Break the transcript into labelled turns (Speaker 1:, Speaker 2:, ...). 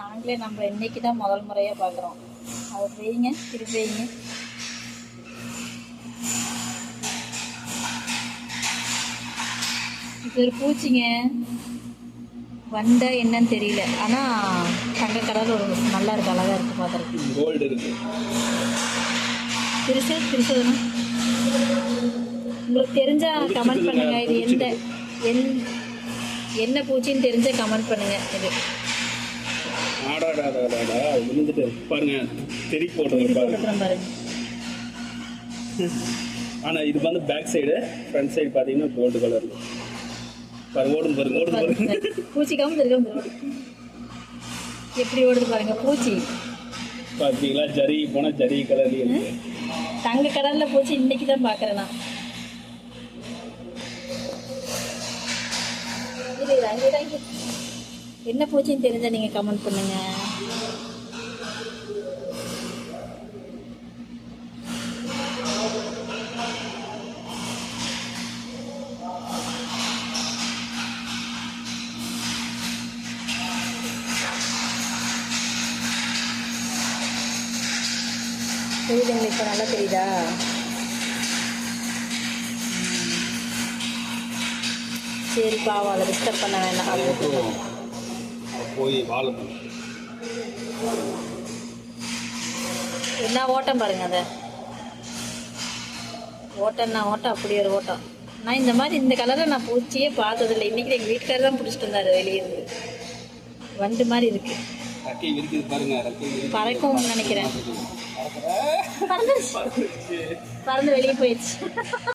Speaker 1: நாங்களே நம்ம இன்னைக்கு தான் முதல் முறையாக பார்க்குறோம். அதை வைங்க திருப்பி வைங்க இது ஒரு பூச்சிங்க. வந்தா என்னன்னு தெரியல. ஆனால் தங்க கலர் ஒரு நல்லா இருக்கு அழகாக இருக்குது பார்க்குறதுக்கு.
Speaker 2: கோல்டு இருக்கு.
Speaker 1: திருசு திருசதுனா உங்களுக்கு தெரிஞ்சா கமெண்ட் பண்ணுங்க. இது எந்த என் என்ன பூச்சின்னு தெரிஞ்ச கமெண்ட் பண்ணுங்க. இது.
Speaker 2: ஆடாடாடாடாடா விழுந்துட்டு பாருங்க தெரி போட்டது
Speaker 1: இது
Speaker 2: பாருங்க.
Speaker 1: கொடுக்குறேன் பாருங்க
Speaker 2: ஆனா இது வந்து பேக் சைடு ஃப்ரண்ட் சைடு பாத்தீங்கன்னா கோல்டு கலர் பாருங்க ஓடும் பாருங்க ஓடும் பாருங்க
Speaker 1: பூச்சி காம இருக்க எப்படி ஓடுது பாருங்க பூச்சி.
Speaker 2: பாத்தீங்களா ஜரி போனா ஜரி கலர்லயே இருக்கு.
Speaker 1: தங்க கடல்ல பூச்சி இன்னைக்கு தான் பார்க்குறேன் நான். இரு, அங்கே. என்ன பூச்சின்னு தெரிஞ்சால் நீங்கள் கமெண்ட் பண்ணுங்க. தெரியுதுங்களா இப்போ நல்லா தெரியுதா? சரி பாவம் அதை டிஸ்டர்ப் பண்ண வேண்டாம். அதை
Speaker 2: போய் வாழணும்
Speaker 1: என்ன ஓட்டம் பாருங்க அதை. ஓட்டம்னா ஓட்டம் அப்படி ஒரு ஓட்டம். நான் இந்த மாதிரி இந்த கலரை நான் பூச்சியே பார்த்ததில்லை. இன்னைக்கு எங்கள் வீட்டுக்காரர் தான் பிடிச்சிட்டு இருந்தாரு வெளியே இருந்து. வண்டு மாதிரி இருக்கு. பறக்கும் நினைக்கிறேன். பறந்து வெளியே போயிடுச்சு.